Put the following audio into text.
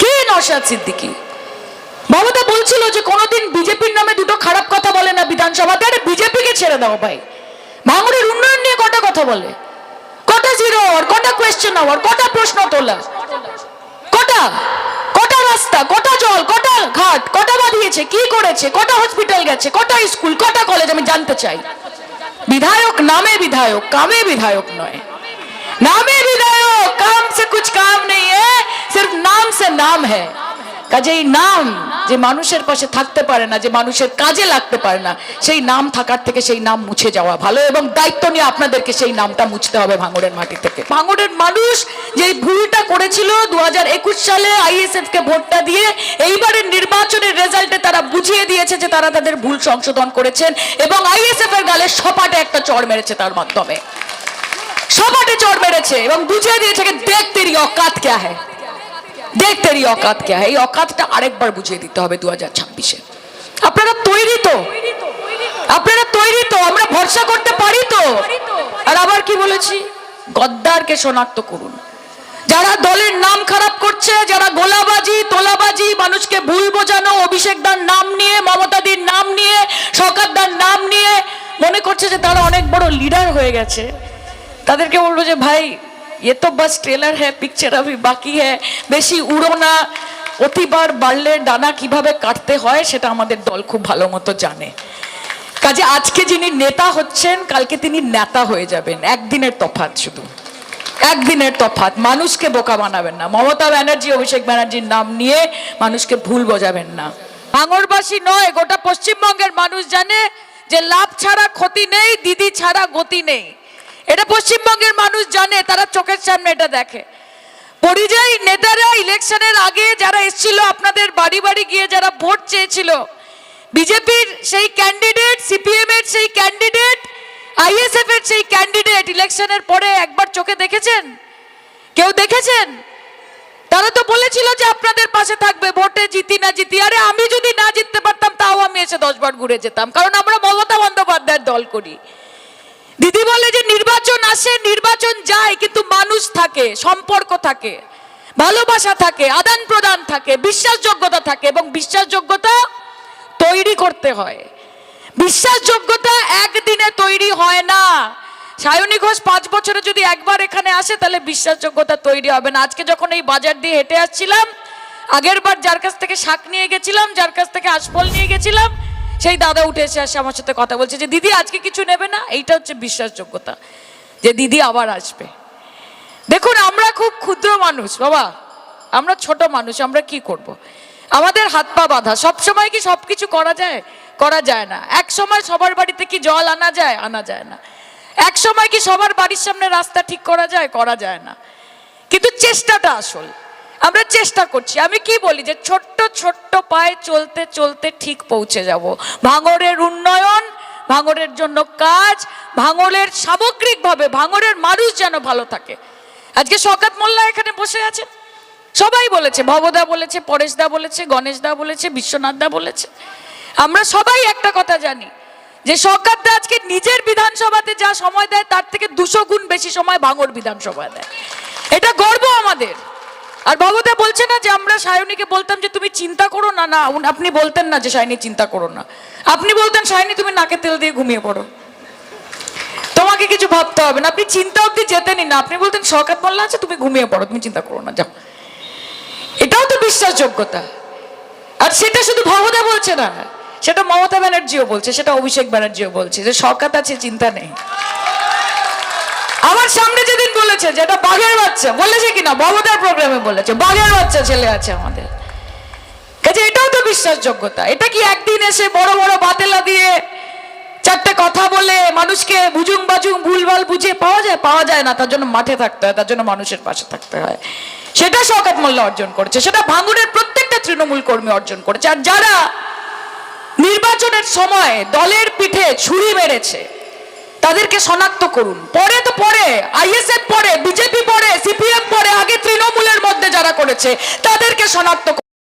কে মমতা বলছিল যে কোনোদিন বিজেপির নামে দুটো খারাপ কথা বলে না বিধানসভাতে আরে বিজেপিকে ছেড়ে দাও ভাই। উন্নয়ন নিয়ে কটা কথা বলে? কটা জিরো আওয়ার কটা কোয়েশ্চেন আওয়ার কটা প্রশ্ন তোলা? কটা? কটা রাস্তা, কটা জল, কটা ঘাট, কটা বাঁধিয়েছে, কি করেছে, কটা হসপিটাল গেছে, কটা স্কুল কটা কলেজ আমি জানতে চাই। বিধায়ক নামে বিধায়ক কামে বিধায়ক নয় নামে বিধায়ক কাম সে কুছ কাম নেই হ্যাঁ সির্ফ নাম সে নাম হ্যাঁ কাজেই নাম যে মানুষের পাশে থাকতে পারে না, যে মানুষের কাজে লাগতে পারে না, সেই নাম থাকার থেকে সেই নাম মুছে যাওয়া ভালো এবং দায়িত্ব নিয়ে আপনাদেরকে সেই নামটা মুছতে হবে ভাঙড়ের মাটি থেকে। ভাঙড়ের মানুষ যে ভুলটা করেছিল দু সালে আইএসএফ কে ভোটটা দিয়ে, এইবারের নির্বাচনের রেজাল্টে তারা বুঝিয়ে দিয়েছে যে তারা তাদের ভুল সংশোধন করেছেন এবং আইএসএফ এর গালে সপাটে একটা চড় মেরেছে তার মাধ্যমে। সপাটে চড় মেরেছে এবং বুঝিয়ে দিয়েছে দেখ তেরি অকাত ক্যা হ্যায়। দেখ তেরি অকাত হ্যায়? এই অকাতটা আরেকবার বুঝিয়ে দিতে হবে দু হাজার ছাব্বিশে। আপনারা তৈরি তো। আপনারা তৈরি তো। আমরা ভরসা করতে পারি তো। আর আবার কি বলেছি? গদ্দারকে শনাক্ত করুন। যারা দলের নাম খারাপ করছে, যারা গোলাবাজি, তোলাবাজি, মানুষকে ভুল বোঝানো অভিষেক দার নাম নিয়ে, মমতাদির নাম নিয়ে সরকারদার নাম নিয়ে মনে করছে যে তারা অনেক বড় লিডার হয়ে গেছে। তাদেরকে বলব যে, ভাই এ তো বাস ট্রেলার হ্যাঁ পিকচার अभी বাকি হ্যাঁ বেশি উড়ো না অতিবার বাড়লে ডানা কীভাবে কাটতে হয়, সেটা আমাদের দল খুব ভালো মতো জানে। কাজে আজকে যিনি নেতা হচ্ছেন, কালকে তিনি নেতা হয়ে যাবেন। একদিনের তফাৎ শুধু। একদিনের তফাৎ। মানুষকে বোকা বানাবেন না। মমতা ব্যানার্জি, অভিষেক ব্যানার্জির নাম নিয়ে মানুষকে ভুল বোঝাবেন না। ভাঙরবাসী নয়, গোটা পশ্চিমবঙ্গের মানুষ জানে যে লাভ ছাড়া ক্ষতি নেই, দিদি ছাড়া গতি নেই। এটা পশ্চিমবঙ্গের মানুষ জানে, তারা চোখের সামনে এটা দেখে। পরিযায়ী নেতারা ইলেকশনের আগে যারা এসেছিল, আপনাদের বাড়ি বাড়ি গিয়ে যারা ভোট চেয়েছিল, বিজেপির সেই ক্যান্ডিডেট সিপিএম এর সেই ক্যান্ডিডেট আইএসএফ এর সেই ক্যান্ডিডেট ইলেকশনের পরে একবার চোখে দেখেছেন? কেউ দেখেছেন? তারা তো বলেছিল যে আপনাদের পাশে থাকবে, ভোটে জিতি না জিতি। আরে আমি যদি না জিততে পারতাম, তাও আমি এসে দশ বার ঘুরে যেতাম। কারণ আমরা মমতা বন্দ্যোপাধ্যায়ের দল করি। দিদি বলে যে নির্বাচন আসে, নির্বাচন যায়, কিন্তু মানুষ থাকে, সম্পর্ক থাকে, ভালোবাসা থাকে, আদান প্রদান থাকে, বিশ্বাসযোগ্যতা থাকে এবং বিশ্বাসযোগ্যতা তৈরি করতে হয়। বিশ্বাসযোগ্যতা একদিনে তৈরি হয় না। সায়নী ঘোষ পাঁচ বছরে যদি একবার এখানে আসে, তাহলে বিশ্বাসযোগ্যতা তৈরি হবে না। আজকে যখন এই বাজার দিয়ে হেঁটে আসছিলাম, আগের বার যার কাছ থেকে শাক নিয়ে গেছিলাম, যার কাছ থেকে আশফল নিয়ে গেছিলাম সেই দাদা উঠে এসে আসে আমার সাথে কথা বলছে যে, দিদি, আজকে কিছু নেবে না? এইটা হচ্ছে বিশ্বাসযোগ্যতা যে, দিদি আবার আসবে। দেখুন, আমরা খুব ক্ষুদ্র মানুষ, বাবা। আমরা ছোট মানুষ, আমরা কি করব। আমাদের হাত পা বাঁধা। সব সময় কি সব কিছু করা যায়? করা যায় না। এক সময় সবার বাড়িতে কি জল আনা যায়? আনা যায় না। এক সময় কি সবার বাড়ির সামনে রাস্তা ঠিক করা যায়? করা যায় না। কিন্তু চেষ্টাটা আসল। আমরা চেষ্টা করছি। আমি কি বলি যে ছোট্ট ছোট্ট পায়ে চলতে চলতে ঠিক পৌঁছে যাব। ভাঙরের উন্নয়ন ভাঙরের জন্য কাজ ভাঙরের সামগ্রিকভাবে ভাঙরের মানুষ যেন ভালো থাকে। আজকে শকাত মোল্লা এখানে বসে আছেন সবাই বলেছে, ভবদা বলেছে, পরেশদা বলেছে, গণেশদা বলেছে, বিশ্বনাথদা বলেছে। আমরা সবাই একটা কথা জানি যে সরকারদা আজকে নিজের বিধানসভাতে যা সময় দেয়, তার থেকে দুশো গুণ বেশি সময় ভাঙর বিধানসভায় দেয়। এটা গর্ব আমাদের। আর ভবদা বলছে না যে আমরা সায়নীকে বলতাম যে তুমি চিন্তা করো না না আপনি বলতেন না যে সায়নী চিন্তা করো না। আপনি বলতেন, সায়নী, তুমি নাকে তেল দিয়ে ঘুমিয়ে পড়ো। তোমাকে কিছু ভাবতে হবে না। আপনি চিন্তা অব্দি যেতেনই না। আপনি বলতেন শওকাত মোল্লা আছে, তুমি ঘুমিয়ে পড়ো, তুমি চিন্তা করো না, যাও। এটাও তো বিশ্বাসযোগ্যতা। আর সেটা শুধু ভবদা বলছে না, সেটা মমতা ব্যানার্জিও বলছে, সেটা অভিষেক ব্যানার্জিও বলছে যে শওকাত আছে, চিন্তা নেই। আমার সামনে যেদিন বলেছে যে এটা বাঘের বাচ্চা। বলেছে কিনা? মমতার প্রোগ্রামে বলেছে। বাঘের বাচ্চা ছেলে আছে আমাদের। কাজে এটাও তো বিশ্বাসযোগ্যতা। এটা কি একদিন এসে বড় বড় বাতেলা দিয়ে চারটে কথা বলে মানুষকে বুজুং বাজুং ভুলভাল বুঝিয়ে পাওয়া যায়? পাওয়া যায় না। তার জন্য মাঠে থাকতে হয়। তার জন্য মানুষের পাশে থাকতে হয়। সেটা শওকাত মোল্লা অর্জন করেছে। সেটা ভাঙুরের প্রত্যেকটা তৃণমূল কর্মী অর্জন করেছে। আর যারা নির্বাচনের সময় দলের পিঠে ছুরি মেরেছে তাদেরকে শনাক্ত করুন পরে তো পরে, আইএসএফ পরে, বিজেপি পরে, সিপিএম পরে, আগে তৃণমূলের মধ্যে যারা করেছে, তাদেরকে শনাক্ত।